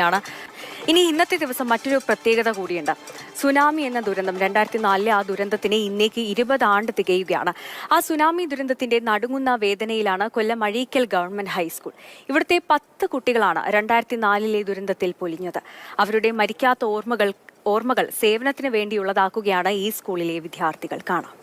ാണ് ഇനി ഇന്നത്തെ ദിവസം മറ്റൊരു പ്രത്യേകത കൂടിയുണ്ട്. സുനാമി എന്ന ദുരന്തം രണ്ടായിരത്തി നാലിലെ ആ ദുരന്തത്തിന് ഇന്നേക്ക് ഇരുപത് ആണ്ട് തികയുകയാണ്. ആ സുനാമി ദുരന്തത്തിന്റെ നടുങ്ങുന്ന വേദനയിലാണ് Kollam Azhikkal government high school. ഇവിടുത്തെ പത്ത് കുട്ടികളാണ് രണ്ടായിരത്തി നാലിലെ ദുരന്തത്തിൽ പൊലിഞ്ഞത്. അവരുടെ മരിക്കാത്ത ഓർമ്മകൾ ഓർമ്മകൾ സേവനത്തിന് വേണ്ടിയുള്ളതാക്കുകയാണ് ഈ സ്കൂളിലെ വിദ്യാർത്ഥികൾ. കാണാം.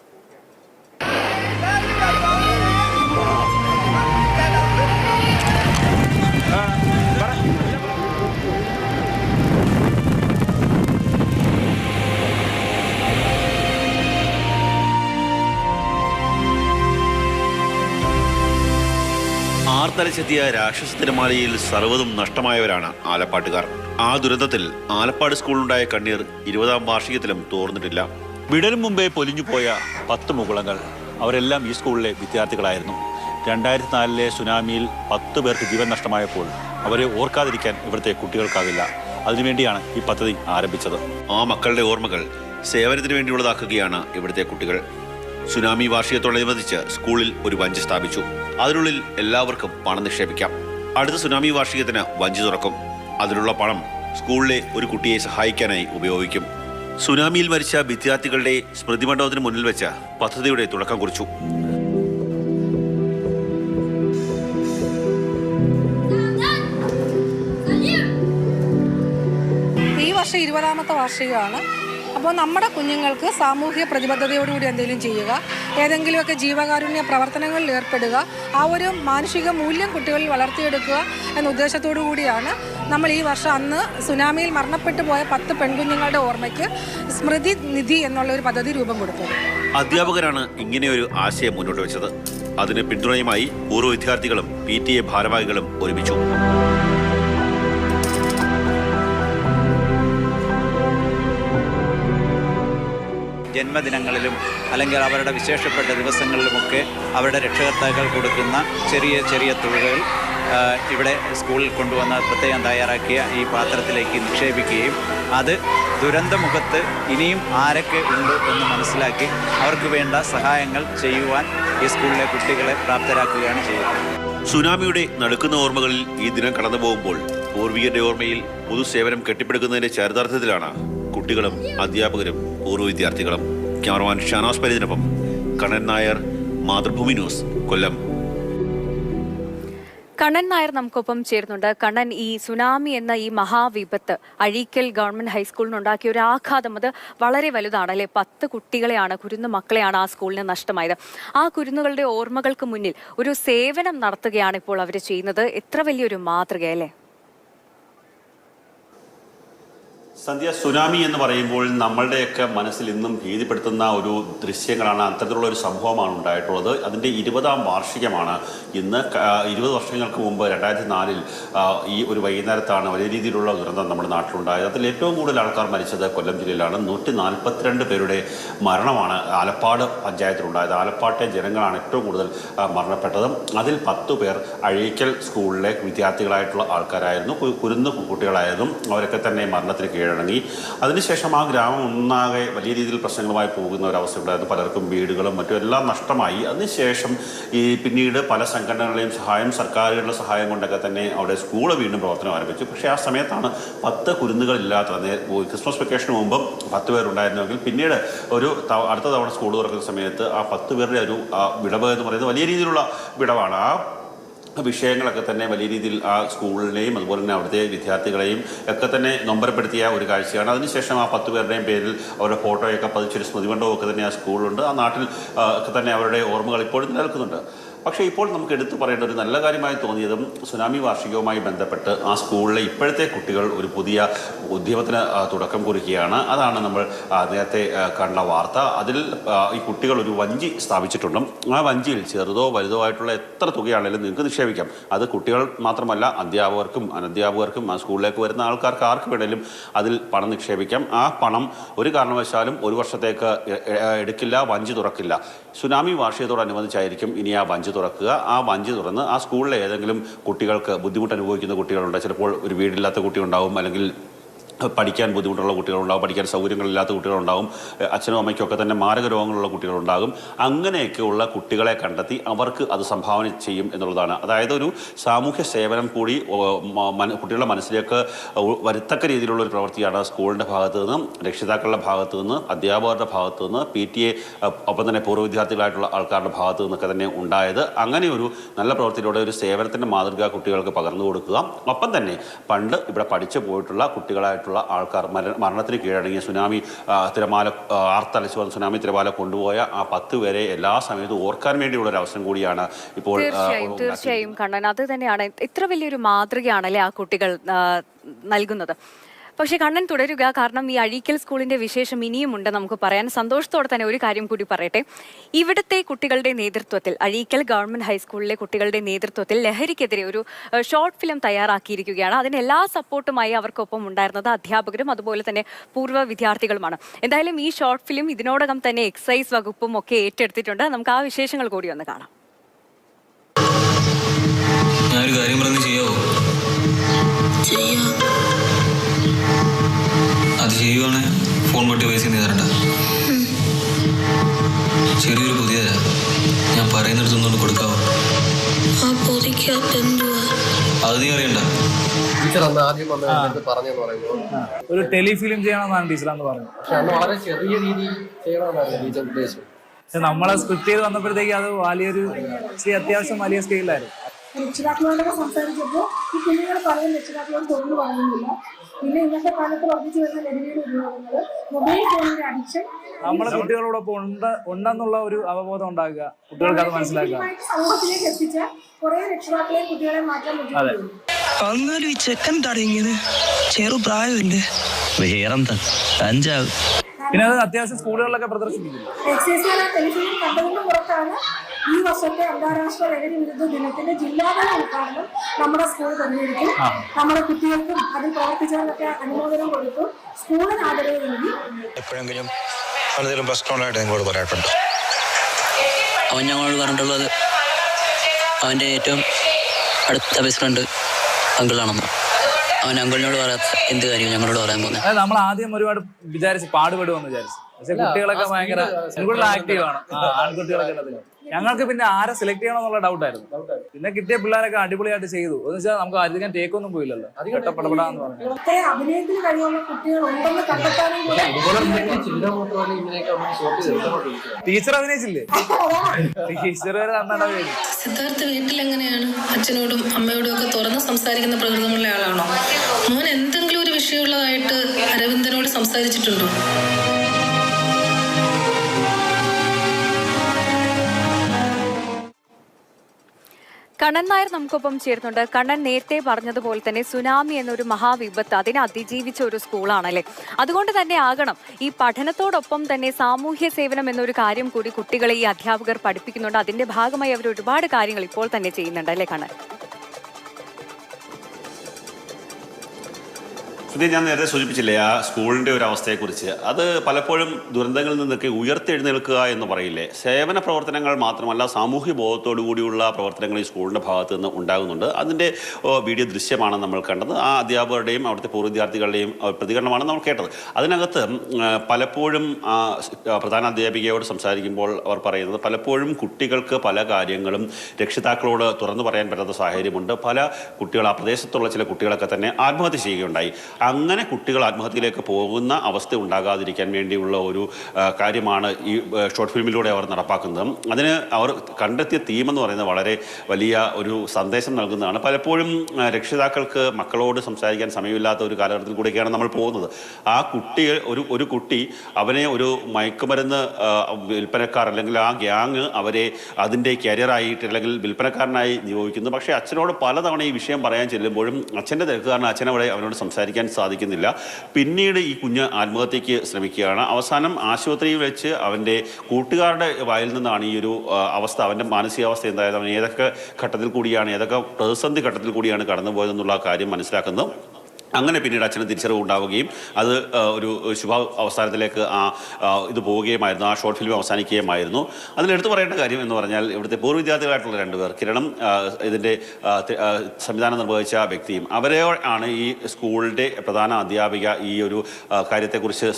ആർത്തലച്ചെത്തിയ രാക്ഷസ തിരമാലയിൽ സർവതും നഷ്ടമായവരാണ് ആലപ്പാട്ടുകാർ. ആ ദുരന്തത്തിൽ ആലപ്പാട് സ്കൂളിലുണ്ടായ കണ്ണീർ ഇരുപതാം വാർഷികത്തിലും തോർന്നിട്ടില്ല. വിടലും മുമ്പേ പൊലിഞ്ഞുപോയ പത്ത് മുകുളങ്ങൾ അവരെല്ലാം ഈ സ്കൂളിലെ വിദ്യാർത്ഥികളായിരുന്നു. രണ്ടായിരത്തി നാലിലെ സുനാമിയിൽ പത്ത് പേർക്ക് ജീവൻ നഷ്ടമായപ്പോൾ അവരെ ഓർക്കാതിരിക്കാൻ ഇവിടുത്തെ കുട്ടികൾക്കാവില്ല. അതിനുവേണ്ടിയാണ് ഈ പദ്ധതി ആരംഭിച്ചത്. ആ മക്കളുടെ ഓർമ്മകൾ സേവനത്തിന് വേണ്ടിയുള്ളതാക്കുകയാണ് ഇവിടുത്തെ കുട്ടികൾ. സുനാമി വാർഷികത്തോടനുബന്ധിച്ച് സ്കൂളിൽ ഒരു വഞ്ചി സ്ഥാപിച്ചു. അതിനുള്ളിൽ എല്ലാവർക്കും പണം നിക്ഷേപിക്കാം. അടുത്ത സുനാമി വാർഷികത്തിന് വഞ്ചി തുറക്കും. അതിനുള്ള പണം സ്കൂളിലെ ഒരു കുട്ടിയെ സഹായിക്കാനായി ഉപയോഗിക്കും. സുനാമിയിൽ മരിച്ച വിദ്യാർത്ഥികളുടെ സ്മൃതി മണ്ഡപത്തിന് മുന്നിൽ വെച്ച പദ്ധതിയുടെ തുടക്കം കുറിച്ചു. ഈ വർഷം ഇരുപതാമത്തെ വാർഷികമാണ്. അപ്പോൾ നമ്മുടെ കുഞ്ഞുങ്ങൾക്ക് സാമൂഹ്യ പ്രതിബദ്ധതയോടുകൂടി എന്തെങ്കിലും ചെയ്യുക ഏതെങ്കിലുമൊക്കെ ജീവകാരുണ്യ പ്രവർത്തനങ്ങളിൽ ഏർപ്പെടുക ആ ഒരു മാനുഷിക മൂല്യം കുട്ടികളിൽ വളർത്തിയെടുക്കുക എന്ന ഉദ്ദേശത്തോടു കൂടിയാണ് നമ്മൾ ഈ വർഷം അന്ന് സുനാമിയിൽ മരണപ്പെട്ടു പോയ പത്ത് പെൺകുഞ്ഞുങ്ങളുടെ ഓർമ്മയ്ക്ക് സ്മൃതി നിധി എന്നുള്ള ഒരു പദ്ധതി രൂപം കൊടുത്തത്. അധ്യാപകരാണ് ഇങ്ങനെ ഒരു ആശയം മുന്നോട്ട് വെച്ചത്. അതിന് പിന്തുണയുമായി പൂർവ വിദ്യാർത്ഥികളും പി ടി എ ഭാരവാഹികളും ഒരുമിച്ചു. ജന്മദിനങ്ങളിലും അല്ലെങ്കിൽ അവരുടെ വിശേഷപ്പെട്ട ദിവസങ്ങളിലുമൊക്കെ അവരുടെ രക്ഷകർത്താക്കൾ കൊടുക്കുന്ന ചെറിയ ചെറിയ തുകകൾ ഇവിടെ സ്കൂളിൽ കൊണ്ടുവന്ന് പ്രത്യേകം തയ്യാറാക്കിയ ഈ പാത്രത്തിലേക്ക് നിക്ഷേപിക്കുകയും അത് ദുരന്തമുഖത്ത് ഇനിയും ആരൊക്കെ ഉണ്ട് എന്ന് മനസ്സിലാക്കി അവർക്ക് വേണ്ട സഹായങ്ങൾ ചെയ്യുവാൻ ഈ സ്കൂളിലെ കുട്ടികളെ പ്രാപ്തരാക്കുകയാണ് ചെയ്യുന്നത്. സുനാമിയുടെ നടുക്കുന്ന ഓർമ്മകളിൽ ഈ ദിനം കടന്നു പോകുമ്പോൾ പൂർവികരുടെ ഓർമ്മയിൽ പൊതുസേവനം കെട്ടിപ്പടുക്കുന്നതിന്റെ ചരിതാർത്ഥത്തിലാണ് കുട്ടികളും അധ്യാപകരും പൂർവ വിദ്യാർത്ഥികളും. ക്യാമറമാൻ ഷാനാസ് പരിതിനൊപ്പം കണ്ണൻ നായർ മാതൃഭൂമി ന്യൂസ് കൊല്ലം. കണ്ണൻ നായർ നമുക്കൊപ്പം ചേരുന്നുണ്ട്. കണ്ണൻ ഈ സുനാമി എന്ന ഈ മഹാവിപത്ത് അഴീക്കൽ ഗവൺമെന്റ് ഹൈസ്കൂളിനുണ്ടാക്കിയ ഒരു ആഘാതം. അത് വളരെ വലുതാണ് അല്ലെ? പത്ത് കുട്ടികളെയാണ് കുരുന്ന് മക്കളെയാണ് ആ സ്കൂളിന് നഷ്ടമായത്. ആ കുരുന്നുകളുടെ ഓർമ്മകൾക്ക് മുന്നിൽ ഒരു സേവനം നടത്തുകയാണ് ഇപ്പോൾ അവർ ചെയ്യുന്നത്. എത്ര വലിയൊരു മാതൃക അല്ലേ സന്ധ്യ സുനാമി എന്ന് പറയുമ്പോൾ നമ്മളുടെയൊക്കെ മനസ്സിൽ ഇന്നും ഭീതിപ്പെടുത്തുന്ന ഒരു ദൃശ്യങ്ങളാണ് അത്തരത്തിലുള്ള ഒരു സംഭവമാണ് ഉണ്ടായിട്ടുള്ളത്. അതിന്റെ ഇരുപതാം വാർഷികമാണ് ഇന്ന്. ഇരുപത് വർഷങ്ങൾക്ക് മുമ്പ് രണ്ടായിരത്തി നാലിൽ ഈ ഒരു വൈകുന്നേരത്താണ് വലിയ രീതിയിലുള്ള ദുരന്തം നമ്മുടെ നാട്ടിലുണ്ടായത്. അതിൽ ഏറ്റവും കൂടുതൽ ആൾക്കാർ മരിച്ചത് കൊല്ലം ജില്ലയിലാണ്. നൂറ്റി നാൽപ്പത്തിരണ്ട് പേരുടെ മരണമാണ് ആലപ്പാട് പഞ്ചായത്തിലുണ്ടായത്. ആലപ്പാട്ടെ ജനങ്ങളാണ് ഏറ്റവും കൂടുതൽ മരണപ്പെട്ടത്. അതിൽ പത്ത് പേർ അഴീക്കൽ സ്കൂളിലെ വിദ്യാർത്ഥികളായിട്ടുള്ള ആൾക്കാരായിരുന്നു. കുരുന്ന് കുട്ടികളായിരുന്നു അവരൊക്കെ തന്നെ മരണത്തിന് കീഴടങ്ങി അതിനുശേഷം ആ ഗ്രാമം ഒന്നാകെ വലിയ രീതിയിൽ പ്രശ്നങ്ങളുമായി പോകുന്ന ഒരവസ്ഥ ഉണ്ടായിരുന്നു പലർക്കും വീടുകളും മറ്റും എല്ലാം നഷ്ടമായി. അതിനുശേഷം ഈ പിന്നീട് പല സംഘടനകളുടെയും സഹായം സർക്കാരുകളുടെ സഹായം കൊണ്ടൊക്കെ തന്നെ അവിടെ സ്കൂൾ വീണ്ടും പ്രവർത്തനം ആരംഭിച്ചു. പക്ഷേ ആ സമയത്താണ് പത്ത് കുരുന്നുകളില്ലാത്ത ക്രിസ്മസ് വെക്കേഷന് മുമ്പ് പത്ത് പേരുണ്ടായിരുന്നെങ്കിൽ പിന്നീട് ഒരു അടുത്ത തവണ സ്കൂൾ തുറക്കുന്ന സമയത്ത് ആ പത്ത് പേരുടെ ഒരു വിടവ് എന്ന് പറയുന്നത് വലിയ രീതിയിലുള്ള വിടവാണ്. ആ വിഷയങ്ങളൊക്കെ തന്നെ വലിയ രീതിയിൽ ആ സ്കൂളിനെയും അതുപോലെ തന്നെ അവിടുത്തെ വിദ്യാർത്ഥികളെയും ഒക്കെ തന്നെ നൊമ്പരപ്പെടുത്തിയ ഒരു കാഴ്ചയാണ്. അതിനുശേഷം ആ പത്ത് പേരുടെയും പേരിൽ അവരുടെ ഫോട്ടോയൊക്കെ പതിച്ചൊരു സ്മൃതിമണ്ഡപം ഒക്കെ തന്നെ ആ സ്കൂളിലുണ്ട്. ആ നാട്ടിൽ ഒക്കെ തന്നെ അവരുടെ ഓർമ്മകൾ ഇപ്പോഴും നിലനിൽക്കുന്നുണ്ട്. പക്ഷേ ഇപ്പോൾ നമുക്ക് എടുത്തു പറയേണ്ട ഒരു നല്ല കാര്യമായി തോന്നിയതും സുനാമി വാർഷികവുമായി ബന്ധപ്പെട്ട് ആ സ്കൂളിലെ ഇപ്പോഴത്തെ കുട്ടികൾ ഒരു പുതിയ ഉദ്യമത്തിന് തുടക്കം കുറിക്കുകയാണ്. അതാണ് നമ്മൾ നേരത്തെ കണ്ട വാർത്ത. അതിൽ ഈ കുട്ടികൾ ഒരു വഞ്ചി സ്ഥാപിച്ചിട്ടുണ്ട്. ആ വഞ്ചിയിൽ ചെറുതോ വലുതോ ആയിട്ടുള്ള എത്ര തുകയാണെങ്കിലും നിങ്ങൾക്ക് നിക്ഷേപിക്കാം. അത് കുട്ടികൾ മാത്രമല്ല അധ്യാപകർക്കും അനധ്യാപകർക്കും ആ സ്കൂളിലേക്ക് വരുന്ന ആൾക്കാർക്ക് ആർക്ക് വേണേലും അതിൽ പണം നിക്ഷേപിക്കാം. ആ പണം ഒരു കാരണവശാലും ഒരു വർഷത്തേക്ക് എടുക്കില്ല വഞ്ചി തുറക്കില്ല. സുനാമി വാർഷികത്തോടനുബന്ധിച്ചായിരിക്കും ഇനി ആ വഞ്ചി തുറക്കുക. ആ വഞ്ചി തുറന്ന് ആ സ്കൂളിലെ ഏതെങ്കിലും കുട്ടികൾക്ക് ബുദ്ധിമുട്ട് അനുഭവിക്കുന്ന കുട്ടികളുണ്ട്. ചിലപ്പോൾ ഒരു വീടില്ലാത്ത കുട്ടിയുണ്ടാവും അല്ലെങ്കിൽ പഠിക്കാൻ ബുദ്ധിമുട്ടുള്ള കുട്ടികളുണ്ടാവും പഠിക്കാൻ സൗകര്യങ്ങളില്ലാത്ത കുട്ടികളുണ്ടാവും അച്ഛനും അമ്മയ്ക്കൊക്കെ തന്നെ മാരക രോഗങ്ങളുള്ള കുട്ടികളുണ്ടാകും. അങ്ങനെയൊക്കെയുള്ള കുട്ടികളെ കണ്ടെത്തി അവർക്ക് അത് സംഭാവന ചെയ്യും എന്നുള്ളതാണ്. അതായത് ഒരു സാമൂഹ്യ സേവനം കൂടി കുട്ടികളുടെ മനസ്സിലേക്ക് വരുത്തക്ക രീതിയിലുള്ള ഒരു പ്രവൃത്തിയാണ് സ്കൂളിന്റെ ഭാഗത്തു നിന്നും രക്ഷിതാക്കളുടെ ഭാഗത്തു നിന്ന് അധ്യാപകരുടെ ഭാഗത്തു നിന്ന് പി ടി എ ഒപ്പം തന്നെ പൂർവ വിദ്യാർത്ഥികളായിട്ടുള്ള ആൾക്കാരുടെ ഭാഗത്തു നിന്നൊക്കെ തന്നെ ഉണ്ടായത്. അങ്ങനെ ഒരു നല്ല പ്രവൃത്തിയിലൂടെ ഒരു സേവനത്തിന്റെ മാതൃക കുട്ടികൾക്ക് പകർന്നു കൊടുക്കുക. ഒപ്പം തന്നെ പണ്ട് ഇവിടെ പഠിച്ചു പോയിട്ടുള്ള കുട്ടികളായിട്ടുള്ള ആൾക്കാർ മര- മരണത്തിന് കീഴടങ്ങിയ സുനാമി തിരമാല ആർത്തലച്ചു വന്ന സുനാമി തിരമാല കൊണ്ടുപോയ ആ പത്ത് പേരെ എല്ലാ സമയത്തും ഓർക്കാൻ വേണ്ടിയുള്ള ഒരു അവസരം കൂടിയാണ് ഇപ്പോൾ തീർച്ചയായും കണ്ണൻ. അത് തന്നെയാണ്. ഇത്ര വലിയൊരു മാതൃകയാണല്ലേ ആ കുട്ടികൾ നൽകുന്നത്? പക്ഷേ കണ്ണൻ തുടരുക. കാരണം ഈ അഴീക്കൽ സ്കൂളിന്റെ വിശേഷം ഇനിയുമുണ്ട് നമുക്ക് പറയാൻ. സന്തോഷത്തോടെ തന്നെ ഒരു കാര്യം കൂടി പറയട്ടെ. ഇവിടുത്തെ കുട്ടികളുടെ നേതൃത്വത്തിൽ അഴീക്കൽ ഗവൺമെന്റ് ഹൈസ്കൂളിലെ കുട്ടികളുടെ നേതൃത്വത്തിൽ ലഹരിക്കെതിരെ ഒരു ഷോർട്ട് ഫിലിം തയ്യാറാക്കിയിരിക്കുകയാണ്. അതിന് എല്ലാ സപ്പോർട്ടുമായി അവർക്കൊപ്പം ഉണ്ടായിരുന്നത് അധ്യാപകരും അതുപോലെ തന്നെ പൂർവ വിദ്യാർത്ഥികളുമാണ്. എന്തായാലും ഈ ഷോർട്ട് ഫിലിം ഇതിനോടകം തന്നെ എക്സൈസ് വകുപ്പും ഒക്കെ ഏറ്റെടുത്തിട്ടുണ്ട്. നമുക്ക് ആ വിശേഷങ്ങൾ കൂടി ഒന്ന് കാണാം. ഞാനൊരു കാര്യം പറഞ്ഞ് ചെയ്യാവോ? ചെയ്യാം. അത് ഫോൺ പൊട്ടി പൈസ നീ തരണ്ട ചെറിയൊരു പുതിയ ഞാൻ പറയുന്നിടത്തൊന്നുകൊണ്ട് കൊടുക്കാവോ? ആ പൊതിക്കകത്ത് എന്തുവാ? അത് നീ അറിയണ്ട. ഒരു ടെലിഫിലിം ചെയ്യണമെന്നാണ് ടീച്ചർ എന്ന് പറഞ്ഞത് പക്ഷെ അന്ന് വളരെ ചെറിയ രീതിയിൽ ചെയ്യണമെന്നായിരുന്നു ടീച്ചർ ഉദ്ദേശിച്ചത് പക്ഷെ നമ്മളെ സ്ക്രിപ്റ്റ് ചെയ്ത് വന്നപ്പോഴത്തേക്ക് അത് വലിയൊരു അത്യാവശ്യം വലിയ സ്കെയിലായിരുന്നു രക്ഷിതാക്കളോടൊക്കെ സംസാരിച്ചപ്പോൾ ഈ കുഞ്ഞുങ്ങൾ പറയും രക്ഷിതാക്കളോട് തൊഴിൽ പറയുന്നില്ല. പിന്നെ ഇന്നത്തെ കാലത്ത് വർദ്ധിച്ചു വരുന്ന ലഹരിയുടെ ഉപയോഗങ്ങൾ മൊബൈൽ ഫോണിന്റെ അഡിക്ഷൻ നമ്മളെ കുട്ടികളോടൊപ്പം ഉണ്ട് ഉണ്ടെന്നുള്ള ഒരു അവബോധം ഉണ്ടാക്കുക. കുട്ടികൾക്ക് അത് മനസ്സിലാക്കുക. സമൂഹത്തിലേക്ക് എത്തിച്ച കുറെ രക്ഷിതാക്കളെയും കുട്ടികളെ മാറ്റാൻ പറ്റും അങ്ങനെ ഈ ചെക്കൻ തടങ്ങിയത് ചെറു പ്രായമല്ലേ വേറെന്താ? പിന്നെ അത് അത്യാവശ്യം സ്കൂളുകളിലൊക്കെ പ്രദർശിപ്പിക്കുന്നു. പുറത്താണ് ഈ വർഷത്തെ അന്താരാഷ്ട്ര ലഹരി വിരുദ്ധ ദിനത്തിന്റെ ജില്ലാതല ഉദ്ഘാടനം നമ്മുടെ സ്കൂൾ തന്നിരിക്കും നമ്മുടെ കുട്ടികൾക്കും അതിൽ പ്രവർത്തിച്ചവർക്കൊക്കെ അനുമോദനം കൊടുത്തു സ്കൂളിന് ആദരവ് നൽകി. എപ്പോഴെങ്കിലും എന്തെങ്കിലും പ്രശ്നമുള്ളതായിട്ട് നിങ്ങളോട് പറയാറുണ്ട്? അവൻ ഞങ്ങളോട് പറഞ്ഞിട്ടുള്ളത് അവന്റെ ഏറ്റവും അടുത്ത ബെസ്റ്റ് ഫ്രണ്ട് അങ്കിളാണെന്ന്. അവൻ അങ്കിളിനോട് പറയാത്ത എന്ത് കാര്യവും ഞങ്ങളോട് പറയാൻ പോകുന്നത്? അതായത് നമ്മൾ ആദ്യം ഒരുപാട് വിചാരിച്ച് പാടുപെടുമെന്ന് വിചാരിച്ചു. പക്ഷെ കുട്ടികളൊക്കെ ഭയങ്കര ആക്റ്റീവ് ആണ്. ആൺകുട്ടികളൊക്കെ ഞങ്ങൾക്ക് പിന്നെ ആരെ സെലക്ട് ചെയ്യണമെന്നുള്ള ഡൗട്ട് ആയിരുന്നു. പിന്നെ കിട്ടിയ പിള്ളേരൊക്കെ അടിപൊളിയായിട്ട് ചെയ്തു. എന്ന് വെച്ചാൽ നമുക്ക് അധികം ടേക്ക് ഒന്നും പോയില്ലല്ലോ. പെട്ടപ്പെടപ്പെടാന്ന് പറഞ്ഞു ടീച്ചർ അഭിനയിച്ചില്ലേ? ടീച്ചർ വരെ നന്നായിട്ട് സിദ്ധാർത്ഥ വീട്ടിൽ എങ്ങനെയാണ് അച്ഛനോടും അമ്മയോടും ഒക്കെ തുറന്ന് സംസാരിക്കുന്ന പ്രകൃതമുള്ള ആളാണോ? മോൻ എന്തെങ്കിലും ഒരു വിഷയമുള്ളതായിട്ട് അരവിന്ദനോട് സംസാരിച്ചിട്ടുണ്ടോ? കണ്ണൻ നായർ നമുക്കൊപ്പം ചേരുന്നുണ്ട്. കണ്ണൻ നേരത്തെ പറഞ്ഞതുപോലെ തന്നെ സുനാമി എന്നൊരു മഹാവിപത്ത് അതിനെ അതിജീവിച്ച ഒരു സ്കൂളാണല്ലേ? അതുകൊണ്ട് തന്നെ ആകണം ഈ പഠനത്തോടൊപ്പം തന്നെ സാമൂഹ്യ സേവനം എന്നൊരു കാര്യം കൂടി കുട്ടികളെ ഈ അധ്യാപകർ പഠിപ്പിക്കുന്നുണ്ട്. അതിന്റെ ഭാഗമായി അവർ ഒരുപാട് കാര്യങ്ങൾ ഇപ്പോൾ തന്നെ ചെയ്യുന്നുണ്ട് അല്ലേ കണ്ണൻ? സുധീർ ഞാൻ നേരത്തെ സൂചിപ്പിച്ചില്ലേ ആ സ്കൂളിന്റെ ഒരു അവസ്ഥയെക്കുറിച്ച്. അത് പലപ്പോഴും ദുരന്തങ്ങളിൽ നിന്നൊക്കെ ഉയർത്തെഴുന്നേൽക്കുക എന്ന് പറയില്ലേ? സേവന പ്രവർത്തനങ്ങൾ മാത്രമല്ല സാമൂഹ്യ ബോധത്തോടു കൂടിയുള്ള പ്രവർത്തനങ്ങൾ ഈ സ്കൂളിന്റെ ഭാഗത്ത് നിന്ന് ഉണ്ടാകുന്നുണ്ട്. അതിന്റെ വീഡിയോ ദൃശ്യമാണ് നമ്മൾ കണ്ടത്. ആ അധ്യാപകരുടെയും അവിടുത്തെ പൂർവ വിദ്യാർത്ഥികളുടെയും പ്രതികരണമാണ് നമ്മൾ കേട്ടത്. അതിനകത്ത് പലപ്പോഴും പ്രധാന അധ്യാപികയോട് സംസാരിക്കുമ്പോൾ അവർ പറയുന്നത് പലപ്പോഴും കുട്ടികൾക്ക് പല കാര്യങ്ങളും രക്ഷിതാക്കളോട് തുറന്നു പറയാൻ പറ്റാത്ത സാഹചര്യമുണ്ട്. പല കുട്ടികൾ ആ പ്രദേശത്തുള്ള ചില കുട്ടികളൊക്കെ തന്നെ ആത്മഹത്യ ചെയ്യുകയുണ്ടായി. അങ്ങനെ കുട്ടികൾ ആത്മഹത്യയിലേക്ക് പോകുന്ന അവസ്ഥ ഉണ്ടാകാതിരിക്കാൻ വേണ്ടിയുള്ള ഒരു കാര്യമാണ് ഈ ഷോർട്ട് ഫിലിമിലൂടെ അവർ നടപ്പാക്കുന്നത്. അതിന് അവർ കണ്ടെത്തിയ തീം എന്ന് പറയുന്നത് വളരെ വലിയ ഒരു സന്ദേശം നൽകുന്നതാണ്. പലപ്പോഴും രക്ഷിതാക്കൾക്ക് മക്കളോട് സംസാരിക്കാൻ സമയമില്ലാത്ത ഒരു കാലഘട്ടത്തിൽ കൂടിയൊക്കെയാണ് നമ്മൾ പോകുന്നത്. ആ കുട്ടി ഒരു ഒരു കുട്ടി അവനെ ഒരു മയക്കുമരുന്ന് വിൽപ്പനക്കാർ അല്ലെങ്കിൽ ആ ഗ്യാങ് അവരെ അതിന്റെ കരിയറായിട്ട് അല്ലെങ്കിൽ വിൽപ്പനക്കാരനായി നിയോഗിക്കുന്നു. പക്ഷേ അച്ഛനോട് പലതവണ ഈ വിഷയം പറയാൻ ചെല്ലുമ്പോഴും അച്ഛന്റെ തിരക്കുകാരൻ അച്ഛനവിടെ അവനോട് സംസാരിക്കാൻ സാധിക്കുന്നില്ല. പിന്നീട് ഈ കുഞ്ഞ് ആത്മഹത്യക്ക് ശ്രമിക്കുകയാണ്. അവസാനം ആശുപത്രിയിൽ വെച്ച് അവന്റെ കൂട്ടുകാരുടെ വായിൽ നിന്നാണ് ഈ ഒരു അവസ്ഥ അവന്റെ മാനസികാവസ്ഥ എന്തായത് അവൻ ഏതൊക്കെ ഘട്ടത്തിൽ കൂടിയാണ് ഏതൊക്കെ പ്രതിസന്ധി ഘട്ടത്തിൽ കൂടിയാണ് കടന്നുപോയതെന്നുള്ള കാര്യം മനസ്സിലാക്കുന്നത് അങ്ങനെ പിന്നീട് അച്ഛന് തിരിച്ചറിവ് ഉണ്ടാവുകയും അത് ഒരു ശുഭ അവസാനത്തിലേക്ക് ആ ഇത് പോവുകയുമായിരുന്നു ആ ഷോർട്ട് ഫിലിം അവസാനിക്കുകയുമായിരുന്നു. അതിലെടുത്ത് പറയേണ്ട കാര്യം എന്ന് പറഞ്ഞാൽ ഇവിടുത്തെ പൂർവ വിദ്യാർത്ഥികളായിട്ടുള്ള രണ്ടുപേർ കിരണം ഇതിന്റെ സംവിധാനം നിർവഹിച്ച വ്യക്തിയും അവരെ ആണ് ഈ സ്കൂളിന്റെ പ്രധാന അധ്യാപിക ഈ ഒരു കാര്യത്തെക്കുറിച്ച്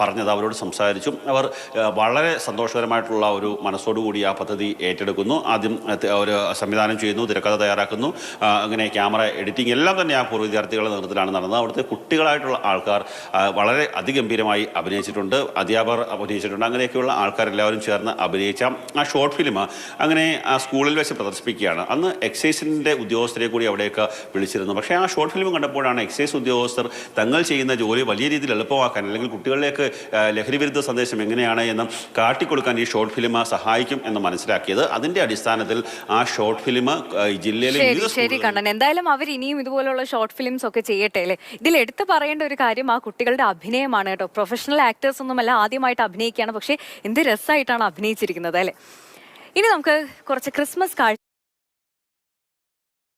പറഞ്ഞത് അവരോട് സംസാരിച്ചു അവർ വളരെ സന്തോഷകരമായിട്ടുള്ള ഒരു മനസ്സോടുകൂടി ആ പദ്ധതി ഏറ്റെടുക്കുന്നു. ആദ്യം ഒരു സംവിധാനം ചെയ്യുന്നു തിരക്കഥ തയ്യാറാക്കുന്നു അങ്ങനെ ക്യാമറ എഡിറ്റിംഗ് എല്ലാം തന്നെ ആ പൂർവ വിദ്യാർത്ഥികളുടെ നേതൃത്വത്തിലാണ് നടന്നത്. അവിടുത്തെ കുട്ടികളായിട്ടുള്ള ആൾക്കാർ വളരെ അതിഗംഭീരമായി അഭിനയിച്ചിട്ടുണ്ട്. അധ്യാപകർ അഭിനയിച്ചിട്ടുണ്ട്. അങ്ങനെയൊക്കെയുള്ള ആൾക്കാരെല്ലാവരും ചേർന്ന് അഭിനയിച്ച ആ ഷോർട്ട് ഫിലിം അങ്ങനെ ആ സ്കൂളിൽ വെച്ച് പ്രദർശിപ്പിക്കുകയാണ്. അന്ന് എക്സൈസിന്റെ ഉദ്യോഗസ്ഥരെ കൂടി അവിടെയൊക്കെ വിളിച്ചിരുന്നു. പക്ഷേ ആ ഷോർട്ട് ഫിലിം കണ്ടപ്പോഴാണ് എക്സൈസ് ഉദ്യോഗസ്ഥർ തങ്ങൾ ചെയ്യുന്ന ജോലി വലിയ രീതിയിൽ എളുപ്പമാക്കാൻ അല്ലെങ്കിൽ കുട്ടികളിലേക്ക് ലഹരിവിരുദ്ധ ലഹരി വിരുദ്ധ സന്ദേശം എങ്ങനെയാണ് എന്ന് കാട്ടിക്കൊടുക്കാൻ ഈ ഷോർട്ട് ഫിലിം സഹായിക്കും എന്ന് മനസ്സിലാക്കിയത്. അതിന്റെ അടിസ്ഥാനത്തിൽ ആ ഷോർട്ട് ഫിലിം ജില്ലയിലെ ശരി കണ്ണൻ. എന്തായാലും അവർ ഇനിയും ഇതുപോലുള്ള ഷോർട്ട് ഫിലിംസ് ഒക്കെ ചെയ്യട്ടെ അല്ലേ? ഇതിൽ എടുത്തു പറയേണ്ട ഒരു കാര്യം ആ കുട്ടികളുടെ അഭിനയമാണ് കേട്ടോ. പ്രൊഫഷണൽ ആക്ടേഴ്സ് ഒന്നുമല്ല ആദ്യമായിട്ട് അഭിനയിക്കുകയാണ്. പക്ഷേ എന്ത് രസമായിട്ടാണ് അഭിനയിച്ചിരിക്കുന്നത് അല്ലേ? ഇനി നമുക്ക് കുറച്ച് ക്രിസ്മസ് കാഴ്ച